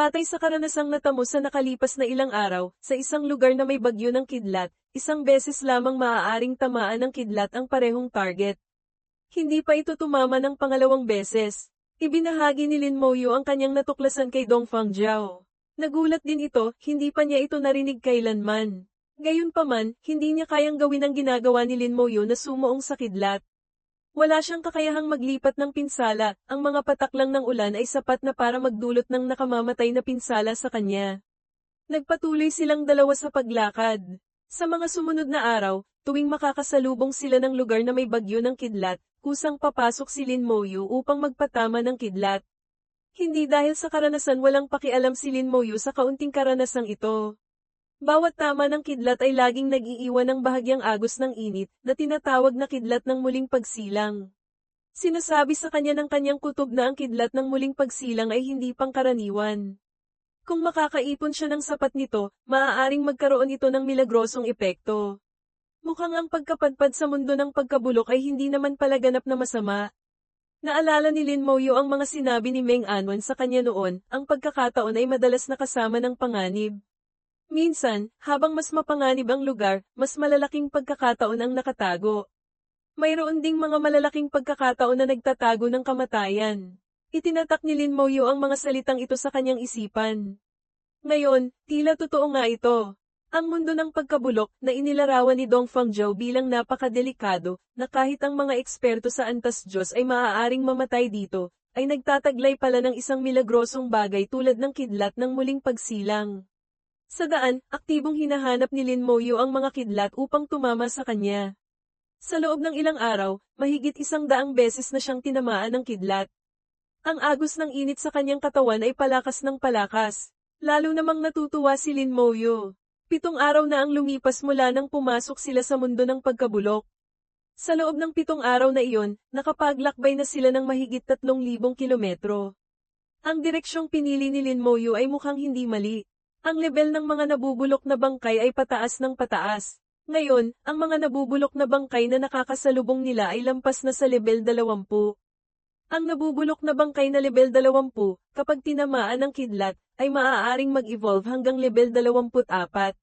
Batay sa karanasang natamo sa nakalipas na ilang araw, sa isang lugar na may bagyo ng kidlat, isang beses lamang maaaring tamaan ng kidlat ang parehong target. Hindi pa ito tumama ng pangalawang beses. Ibinahagi ni Lin Moyo ang kanyang natuklasan kay Dong Fang Jiao. Nagulat din ito, hindi pa niya ito narinig kailanman. Gayunpaman, hindi niya kayang gawin ang ginagawa ni Lin Moyo na sumuong sa kidlat. Wala siyang kakayahang maglipat ng pinsala, ang mga patak lang ng ulan ay sapat na para magdulot ng nakamamatay na pinsala sa kanya. Nagpatuloy silang dalawa sa paglakad. Sa mga sumunod na araw, tuwing makakasalubong sila ng lugar na may bagyo ng kidlat, kusang papasok si Lin Moyu upang magpatama ng kidlat. Hindi dahil sa karanasan walang pakialam si Lin Moyu sa kaunting karanasang ito. Bawat tama ng kidlat ay laging nag-iiwan ng bahagyang agos ng init na tinatawag na kidlat ng muling pagsilang. Sinasabi sa kanya ng kanyang kutob na ang kidlat ng muling pagsilang ay hindi pangkaraniwan. Kung makakaipon siya ng sapat nito, maaaring magkaroon ito ng milagrosong epekto. Mukhang ang pagkapadpad sa mundo ng pagkabulok ay hindi naman palaganap na masama. Naalala ni Lin Moyo ang mga sinabi ni Meng Anwan sa kanya noon, ang pagkakataon ay madalas nakasama ng panganib. Minsan, habang mas mapanganib ang lugar, mas malalaking pagkakataon ang nakatago. Mayroon ding mga malalaking pagkakataon na nagtatago ng kamatayan. Itinatak ni Lin Moyo ang mga salitang ito sa kanyang isipan. Ngayon, tila totoo nga ito. Ang mundo ng pagkabulok na inilarawan ni Dong Fangzhou bilang napakadelikado, na kahit ang mga eksperto sa antas Diyos ay maaaring mamatay dito, ay nagtataglay pala ng isang milagrosong bagay tulad ng kidlat ng muling pagsilang. Sa daan, aktibong hinahanap ni Lin Moyo ang mga kidlat upang tumama sa kanya. Sa loob ng ilang araw, mahigit isang daang beses na siyang tinamaan ng kidlat. Ang agos ng init sa kanyang katawan ay palakas ng palakas. Lalo namang natutuwa si Lin Moyo. Pitong araw na ang lumipas mula nang pumasok sila sa mundo ng pagkabulok. Sa loob ng pitong araw na iyon, nakapaglakbay na sila ng mahigit 3,000 kilometro. Ang direksyong pinili ni Lin Moyo ay mukhang hindi mali. Ang level ng mga nabubulok na bangkay ay pataas ng pataas. Ngayon, ang mga nabubulok na bangkay na nakakasalubong nila ay lampas na sa level 20. Ang nabubulok na bangkay na level 20, kapag tinamaan ng kidlat, ay maaaring mag-evolve hanggang level 24.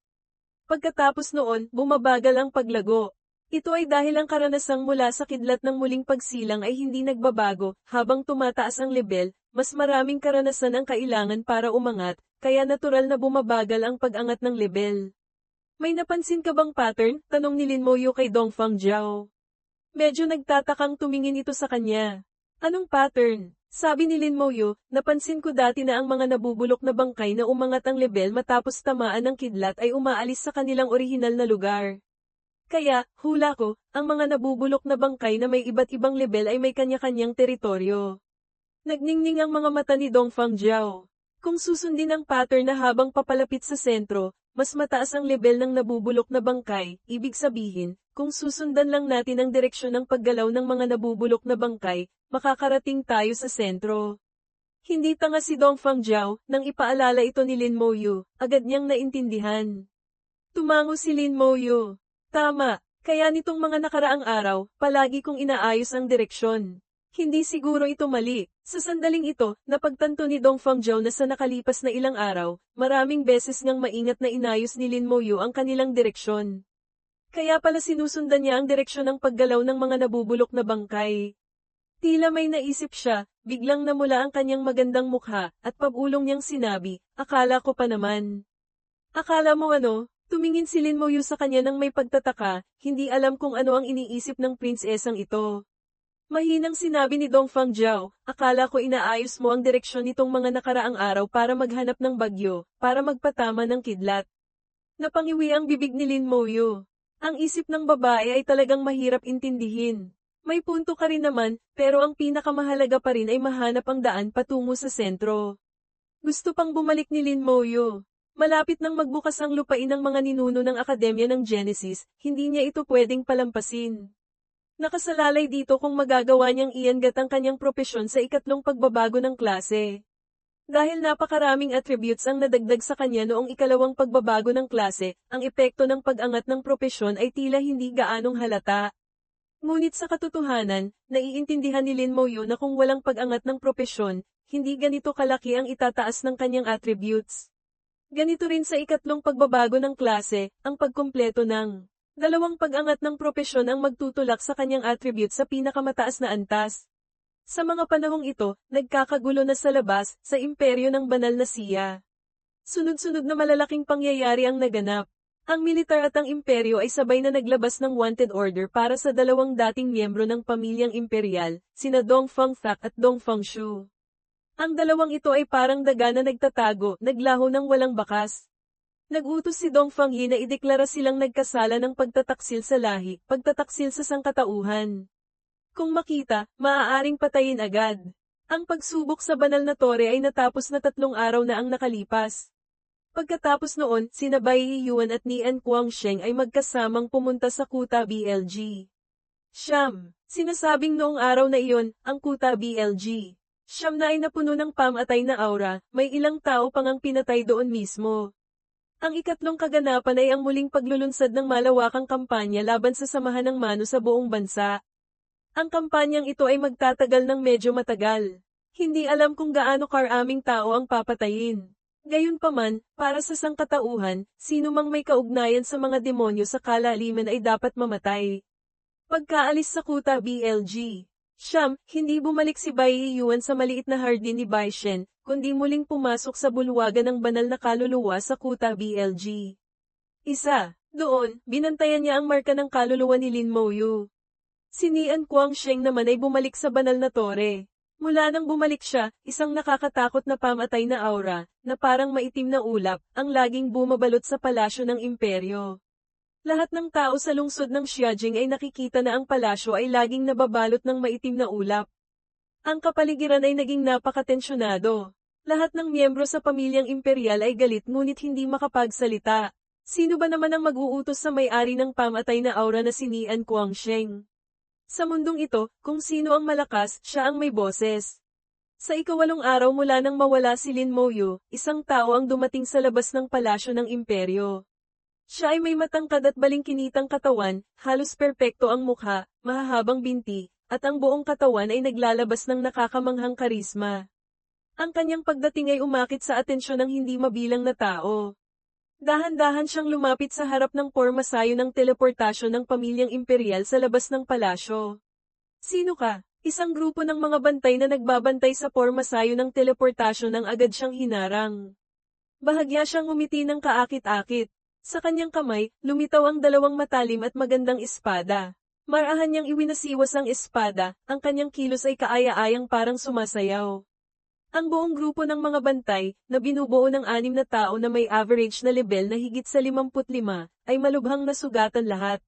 Pagkatapos noon, bumabagal ang paglago. Ito ay dahil ang karanasang mula sa kidlat ng muling pagsilang ay hindi nagbabago, habang tumataas ang level, mas maraming karanasan ang kailangan para umangat, kaya natural na bumabagal ang pag-angat ng level. May napansin ka bang pattern? Tanong ni Lin Moyo kay Dong Fang Jiao. Medyo nagtatakang tumingin ito sa kanya. Anong pattern? Sabi ni Lin Moyo, napansin ko dati na ang mga nabubulok na bangkay na umangat ang level matapos tamaan ng kidlat ay umaalis sa kanilang orihinal na lugar. Kaya, hula ko, ang mga nabubulok na bangkay na may iba't ibang level ay may kanya-kanyang teritoryo. Nagningning ang mga mata ni Dong Fang Jiao. Kung susundin ang pattern na habang papalapit sa sentro, mas mataas ang level ng nabubulok na bangkay, ibig sabihin, kung susundan lang natin ang direksyon ng paggalaw ng mga nabubulok na bangkay, makakarating tayo sa sentro. Hindi tanga si Dong Fang Jiao, nang ipaalala ito ni Lin Moyu, agad niyang naintindihan. Tumango si Lin Moyu. Tama, kaya nitong mga nakaraang araw, palagi kong inaayos ang direksyon. Hindi siguro ito mali. Sa sandaling ito, napagtanto ni Dong Fangzhou na sa nakalipas na ilang araw, maraming beses ngang maingat na inayos ni Lin Moyu ang kanilang direksyon. Kaya pala sinusundan niya ang direksyon ng paggalaw ng mga nabubulok na bangkay. Tila may naisip siya, biglang namula ang kanyang magandang mukha, at pabulong niyang sinabi, akala ko pa naman. Akala mo ano, tumingin si Lin Moyu sa kanya ng may pagtataka, hindi alam kung ano ang iniisip ng prinsesang ito. Mahinang sinabi ni Dong Fang Jiao, akala ko inaayos mo ang direksyon nitong mga nakaraang araw para maghanap ng bagyo, para magpatama ng kidlat. Napangiwi ang bibig ni Lin Moyo. Ang isip ng babae ay talagang mahirap intindihin. May punto ka rin naman, pero ang pinakamahalaga pa rin ay mahanap ang daan patungo sa sentro. Gusto pang bumalik ni Lin Moyo. Malapit nang magbukas ang lupain ng mga ninuno ng Akademya ng Genesis, hindi niya ito pwedeng palampasin. Nakasalalay dito kung magagawa niyang iangat ang kanyang propesyon sa ikatlong pagbabago ng klase. Dahil napakaraming attributes ang nadagdag sa kanya noong ikalawang pagbabago ng klase, ang epekto ng pag-angat ng propesyon ay tila hindi gaanong halata. Ngunit sa katotohanan, naiintindihan ni Lin Moyo na kung walang pag-angat ng propesyon, hindi ganito kalaki ang itataas ng kanyang attributes. Ganito rin sa ikatlong pagbabago ng klase, ang pagkumpleto ng dalawang pag-angat ng propesyon ang magtutulak sa kanyang attribute sa pinakamataas na antas. Sa mga panahong ito, nagkakagulo na sa labas, sa imperyo ng banal na siya. Sunod-sunod na malalaking pangyayari ang naganap. Ang militar at ang imperyo ay sabay na naglabas ng wanted order para sa dalawang dating miyembro ng pamilyang imperial, sina Dong Feng Thak at Dong Feng Shu. Ang dalawang ito ay parang daga na nagtatago, naglaho ng walang bakas. Nagutos si Dong Feng Yi na ideklara silang nagkasala ng pagtataksil sa lahi, pagtataksil sa sangkatauhan. Kung makita, maaaring patayin agad. Ang pagsubok sa banal na tore ay natapos na tatlong araw na ang nakalipas. Pagkatapos noon, sina Bai Yuan at Nian Guangsheng ay magkasamang pumunta sa Kuta BLG. Siyam, sinasabing noong araw na iyon, ang Kuta BLG. Siyam na ay napuno ng pamatay na aura, may ilang tao pang ang pinatay doon mismo. Ang ikatlong kaganapan ay ang muling paglulunsad ng malawakang kampanya laban sa samahan ng mano sa buong bansa. Ang kampanyang ito ay magtatagal ng medyo matagal. Hindi alam kung gaano karaming tao ang papatayin. Gayunpaman, para sa sangkatauhan, sino mang may kaugnayan sa mga demonyo sa kalaliman ay dapat mamatay. Pagkaalis sa kuta BLG, Siyam, hindi bumalik si Bai Yuan sa maliit na hardin ni Bai Shen, kundi muling pumasok sa bulwagan ng banal na kaluluwa sa kuta BLG. Isa, doon, binantayan niya ang marka ng kaluluwa ni Lin Moyu. Si Nian Guangsheng naman ay bumalik sa banal na tore. Mula nang bumalik siya, isang nakakatakot na pamatay na aura, na parang maitim na ulap, ang laging bumabalot sa palasyo ng imperyo. Lahat ng tao sa lungsod ng Xiajing ay nakikita na ang palasyo ay laging nababalot ng maitim na ulap. Ang kapaligiran ay naging napakatensyonado. Lahat ng miyembro sa pamilyang imperial ay galit ngunit hindi makapagsalita. Sino ba naman ang mag-uutos sa may-ari ng pamatay na aura na si Nian Guangsheng? Sa mundong ito, kung sino ang malakas, siya ang may boses. Sa ikawalong araw mula nang mawala si Lin Moyu, isang tao ang dumating sa labas ng palasyo ng imperyo. Siya ay may matangkad at balingkinitang katawan, halos perpekto ang mukha, mahahabang binti, at ang buong katawan ay naglalabas ng nakakamanghang karisma. Ang kanyang pagdating ay umakit sa atensyon ng hindi mabilang na tao. Dahan-dahan siyang lumapit sa harap ng pormasayo ng teleportasyon ng pamilyang imperial sa labas ng palasyo. Sino ka? Isang grupo ng mga bantay na nagbabantay sa pormasayo ng teleportasyon ang agad siyang hinarang. Bahagya siyang umiti ng kaakit-akit. Sa kanyang kamay, lumitaw ang dalawang matalim at magandang espada. Marahan niyang iwinasiwas ang espada, ang kanyang kilos ay kaaya-ayang parang sumasayaw. Ang buong grupo ng mga bantay, na binubuo ng anim na tao na may average na level na higit sa 55, ay malubhang nasugatan lahat.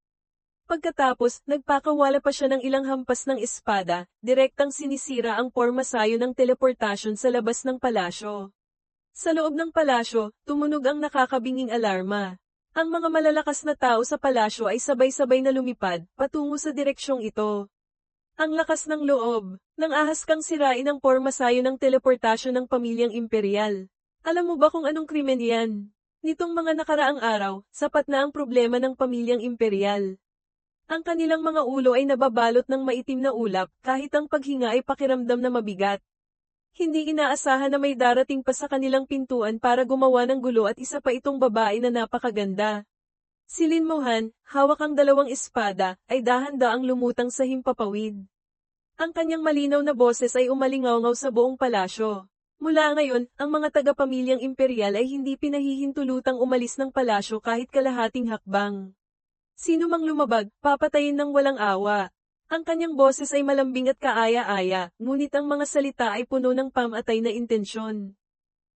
Pagkatapos, nagpakawala pa siya ng ilang hampas ng espada, direktang sinisira ang pormasayo ng teleportasyon sa labas ng palasyo. Sa loob ng palasyo, tumunog ang nakakabinging alarma. Ang mga malalakas na tao sa palasyo ay sabay-sabay na lumipad, patungo sa direksyong ito. Ang lakas ng loob, nang ahas kang sirain ang pormasayo ng teleportasyon ng pamilyang imperial. Alam mo ba kung anong krimen yan? Nitong mga nakaraang araw, sapat na ang problema ng pamilyang imperial. Ang kanilang mga ulo ay nababalot ng maitim na ulap, kahit ang paghinga ay pakiramdam na mabigat. Hindi inaasahan na may darating pa sa kanilang pintuan para gumawa ng gulo at isa pa itong babae na napakaganda. Si Lin Mohan, hawak ang dalawang espada, ay dahan-daang lumutang sa himpapawid. Ang kanyang malinaw na boses ay umalingaw sa buong palasyo. Mula ngayon, ang mga taga-pamilyang imperial ay hindi pinahihintulutang umalis ng palasyo kahit kalahating hakbang. Sino mang lumabag, papatayin ng walang awa. Ang kanyang boses ay malambing at kaaya-aya, ngunit ang mga salita ay puno ng pamatay na intensyon.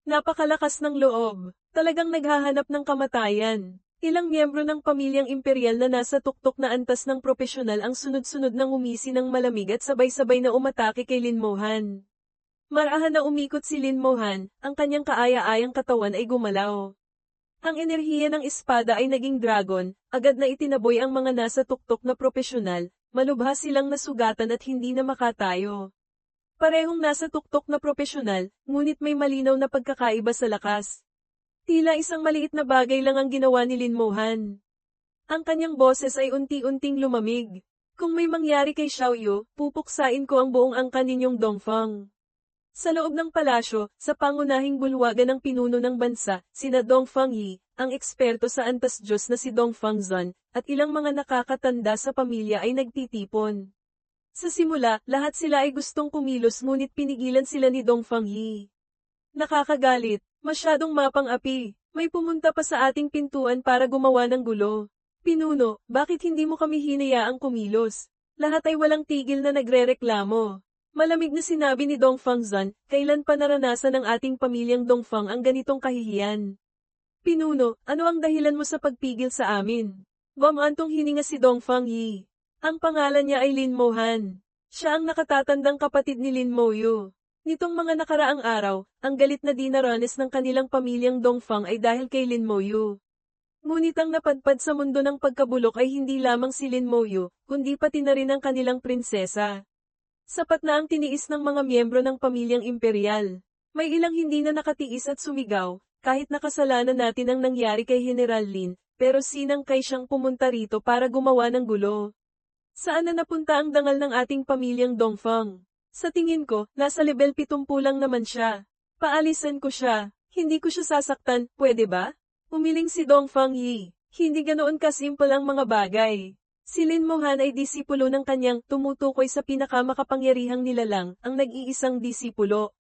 Napakalakas ng loob, talagang naghahanap ng kamatayan. Ilang miyembro ng pamilyang imperial na nasa tuktok na antas ng propesyonal ang sunod-sunod nang umisi ng malamig at sabay-sabay na umatake kay Lin Mohan. Marahan na umikot si Lin Mohan, ang kanyang kaaya-ayang katawan ay gumalaw. Ang enerhiya ng espada ay naging dragon, agad na itinaboy ang mga nasa tuktok na propesyonal, malubha silang nasugatan at hindi na makatayo. Parehong nasa tuktok na propesyonal, ngunit may malinaw na pagkakaiba sa lakas. Tila isang maliit na bagay lang ang ginawa ni Lin Mohan. Ang kanyang boses ay unti-unting lumamig. Kung may mangyari kay Xiao Yu, pupuksain ko ang buong angkan ninyong Dongfang. Sa loob ng palasyo, sa pangunahing bulwagan ng pinuno ng bansa, sina Dong Fangyi, ang eksperto sa antas Diyos na si Dong Fangzan, at ilang mga nakakatanda sa pamilya ay nagtitipon. Sa simula, lahat sila ay gustong kumilos ngunit pinigilan sila ni Dong Fangyi. Nakakagalit, masyadong mapang-api, may pumunta pa sa ating pintuan para gumawa ng gulo. Pinuno, bakit hindi mo kami hinayaang kumilos? Lahat ay walang tigil na nagrereklamo. Malamig na sinabi ni Dong Fangzan, kailan pa naranasan ng ating pamilyang Dongfang ang ganitong kahihiyan? Pinuno, ano ang dahilan mo sa pagpigil sa amin? Bamantong hininga si Dong Fang Yi. Ang pangalan niya ay Lin Mohan. Siya ang nakatatandang kapatid ni Lin Moyu. Nitong mga nakaraang araw, ang galit na dinaranas ng kanilang pamilyang Dongfang ay dahil kay Lin Moyu. Ngunit ang napadpad sa mundo ng pagkabulok ay hindi lamang si Lin Moyu, kundi pati na rin ang kanilang prinsesa. Sapat na ang tiniis ng mga miyembro ng pamilyang imperial. May ilang hindi na nakatiis at sumigaw, kahit nakasalanan natin ang nangyari kay General Lin, pero sinang kay siyang pumunta rito para gumawa ng gulo. Saan na napunta ang dangal ng ating pamilyang Dongfang? Sa tingin ko, nasa level 70 lang naman siya. Paalisan ko siya. Hindi ko siya sasaktan, pwede ba? Umiling si Dongfang Yi. Hindi ganoon kasimple ang mga bagay. Si Lin Mohan ay disipulo ng kanyang tumutukoy sa pinakamakapangyarihang nilalang, ang nag-iisang disipulo.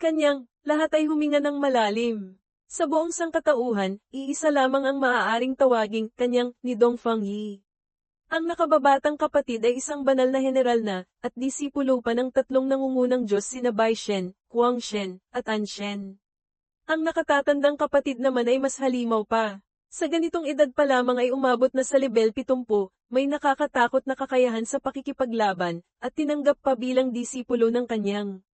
Kanyang, lahat ay huminga ng malalim. Sa buong sangkatauhan, iisa lamang ang maaaring tawaging kanyang ni Dong Fang Yi. Ang nakababatang kapatid ay isang banal na general na, at disipulo pa ng tatlong nangungunang Diyos sina Bai Shen, Huang Shen, at An Shen. Ang nakatatandang kapatid naman ay mas halimaw pa. Sa ganitong edad pa lamang ay umabot na sa level 70, may nakakatakot na kakayahan sa pakikipaglaban, at tinanggap pa bilang disipulo ng kanyang.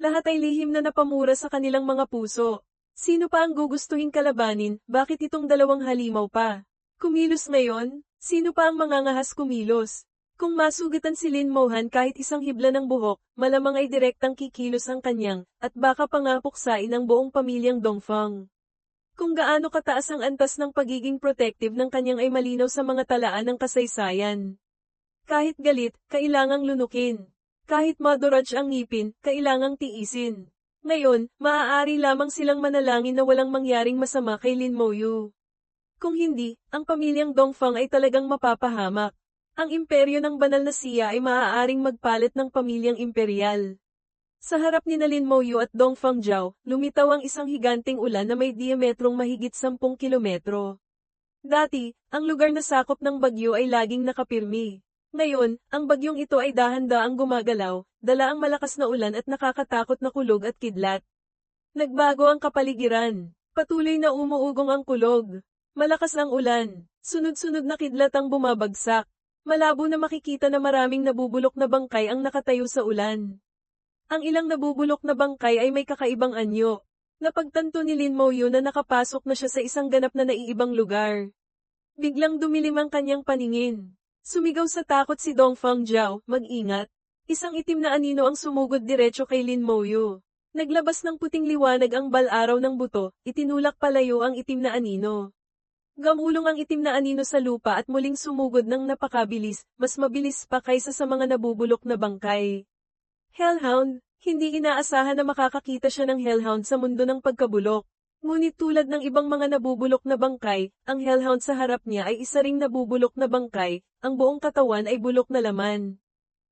Lahat ay lihim na napamura sa kanilang mga puso. Sino pa ang gugustuhin kalabanin, bakit itong dalawang halimaw pa? Kumilos ngayon? Sino pa ang mangangahas kumilos? Kung masugatan si Lin Mohan kahit isang hibla ng buhok, malamang ay direktang kikilos ang kanyang, at baka pangapuksain ang buong pamilyang Dongfang. Kung gaano kataas ang antas ng pagiging protective ng kanyang ay malinaw sa mga talaan ng kasaysayan. Kahit galit, kailangang lunukin. Kahit madurage ang ngipin, kailangang tiisin. Ngayon, maaari lamang silang manalangin na walang mangyaring masama kay Lin Moyu. Kung hindi, ang pamilyang Dongfang ay talagang mapapahamak. Ang imperyo ng banal na siya ay maaaring magpalit ng pamilyang imperial. Sa harap ni Nalin Moyo at Dong Fangjiao, lumitaw ang isang higanting ulan na may diametrong mahigit 10 kilometro. Dati, ang lugar na sakop ng bagyo ay laging nakapirmi. Ngayon, ang bagyong ito ay dahan-daang gumagalaw, dala ang malakas na ulan at nakakatakot na kulog at kidlat. Nagbago ang kapaligiran. Patuloy na umuugong ang kulog. Malakas ang ulan. Sunod-sunod na kidlat ang bumabagsak. Malabo na makikita na maraming nabubulok na bangkay ang nakatayo sa ulan. Ang ilang nabubulok na bangkay ay may kakaibang anyo. Napagtanto ni Lin Moyo na nakapasok na siya sa isang ganap na naiibang lugar. Biglang dumilim ang kanyang paningin. Sumigaw sa takot si Dong Fang Jiao, mag-ingat. Isang itim na anino ang sumugod diretso kay Lin Moyo. Naglabas ng puting liwanag ang bal-araw ng buto, itinulak palayo ang itim na anino. Gamulong ang itim na anino sa lupa at muling sumugod ng napakabilis, mas mabilis pa kaysa sa mga nabubulok na bangkay. Hellhound, hindi inaasahan na makakakita siya ng hellhound sa mundo ng pagkabulok. Ngunit tulad ng ibang mga nabubulok na bangkay, ang hellhound sa harap niya ay isa ring nabubulok na bangkay, ang buong katawan ay bulok na laman.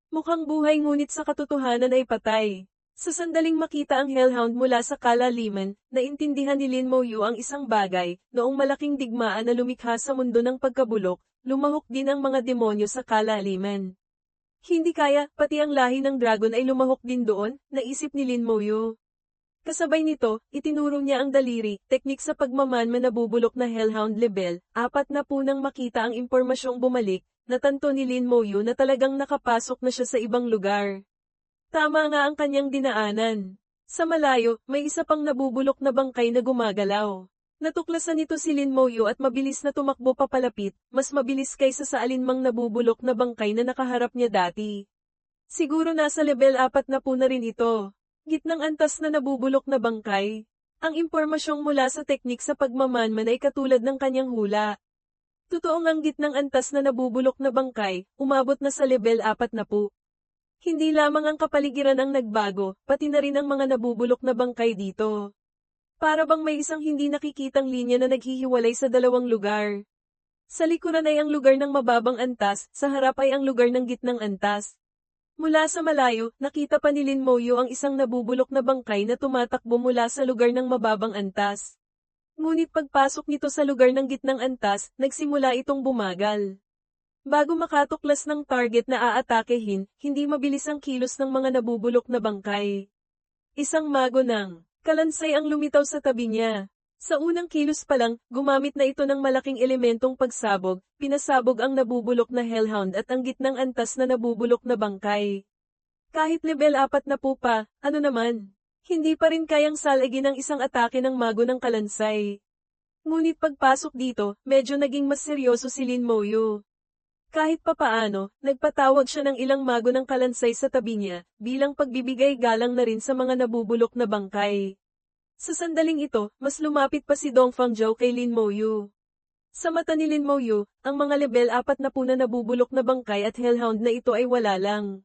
Mukhang buhay ngunit sa katotohanan ay patay. Sa sandaling makita ang hellhound mula sa kalaliman, naintindihan ni Lin Moyu ang isang bagay, noong malaking digmaan na lumikha sa mundo ng pagkabulok, lumahok din ang mga demonyo sa kalaliman. Hindi kaya, pati ang lahi ng dragon ay lumahok din doon, naisip ni Lin Moyo. Kasabay nito, itinuro niya ang daliri, teknik sa pagmamanman na bubulok na Hellhound level, apat na po nang makita ang impormasyong bumalik, natanto ni Lin Moyo na talagang nakapasok na siya sa ibang lugar. Tama nga ang kanyang dinaanan. Sa malayo, may isa pang nabubulok na bangkay na gumagalaw. Natuklasan nito si Lin Moyo at mabilis na tumakbo papalapit, mas mabilis kaysa sa alinmang nabubulok na bangkay na nakaharap niya dati. Siguro nasa level 4 na po na rin ito. Gitnang antas na nabubulok na bangkay. Ang impormasyong mula sa teknik sa pagmamanman ay katulad ng kanyang hula. Totoong ang gitnang antas na nabubulok na bangkay, umabot na sa level 4 na po. Hindi lamang ang kapaligiran ang nagbago, pati na rin ang mga nabubulok na bangkay dito. Para bang may isang hindi nakikitang linya na naghihiwalay sa dalawang lugar. Sa likuran ay ang lugar ng mababang antas, sa harap ay ang lugar ng gitnang antas. Mula sa malayo, nakita pa ni Lin Moyo ang isang nabubulok na bangkay na tumatakbo mula sa lugar ng mababang antas. Ngunit pagpasok nito sa lugar ng gitnang antas, nagsimula itong bumagal. Bago makatuklas ng target na aatakehin, hindi mabilis ang kilos ng mga nabubulok na bangkay. Isang mago ng kalansay ang lumitaw sa tabi niya. Sa unang kilos pa lang, gumamit na ito ng malaking elementong pagsabog, pinasabog ang nabubulok na hellhound at ang gitnang antas na nabubulok na bangkay. Kahit level 4 na po pa, ano naman, hindi pa rin kayang salagin ang isang atake ng mago ng kalansay. Ngunit pagpasok dito, medyo naging mas seryoso si Lin Moyo. Kahit papaano, nagpatawag siya ng ilang mago ng kalansay sa tabi niya, bilang pagbibigay galang na rin sa mga nabubulok na bangkay. Sa sandaling ito, mas lumapit pa si Dong Fangzhou kay Lin Moyu. Sa mata ni Lin Moyu, ang mga level 4 na po na nabubulok na bangkay at hellhound na ito ay wala lang.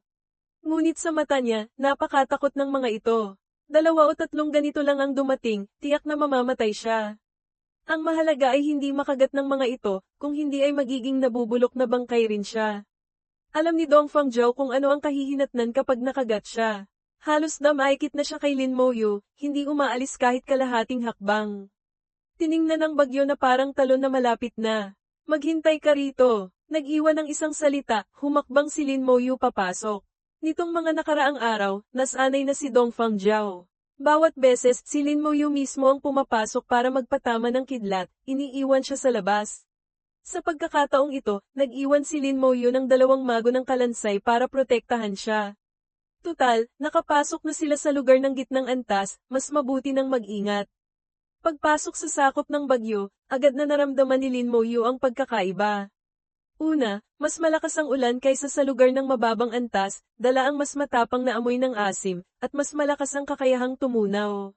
Ngunit sa mata niya, napakatakot ng mga ito. Dalawa o tatlong ganito lang ang dumating, tiyak na mamamatay siya. Ang mahalaga ay hindi makagat ng mga ito, kung hindi ay magiging nabubulok na bangkay rin siya. Alam ni Dong Fangzhou kung ano ang kahihinatnan kapag nakagat siya. Halos damaykit na siya kay Lin Moyo, hindi umaalis kahit kalahating hakbang. Tiningnan ng bagyo na parang talon na malapit na. Maghintay ka rito. Nag-iwan ng isang salita, humakbang si Lin Moyo papasok. Nitong mga nakaraang araw, nasanay na si Dong Fangjiao. Bawat beses, si Lin Moyo mismo ang pumapasok para magpatama ng kidlat, iniiwan siya sa labas. Sa pagkakataong ito, nag-iwan si Lin Moyo ng dalawang mago ng kalansay para protektahan siya. Tutal, nakapasok na sila sa lugar ng gitnang antas, mas mabuti nang mag-ingat. Pagpasok sa sakop ng bagyo, agad na naramdaman ni Lin Moyo ang pagkakaiba. Una, mas malakas ang ulan kaysa sa lugar ng mababang antas, dala ang mas matapang na amoy ng asim, at mas malakas ang kakayahang tumunaw.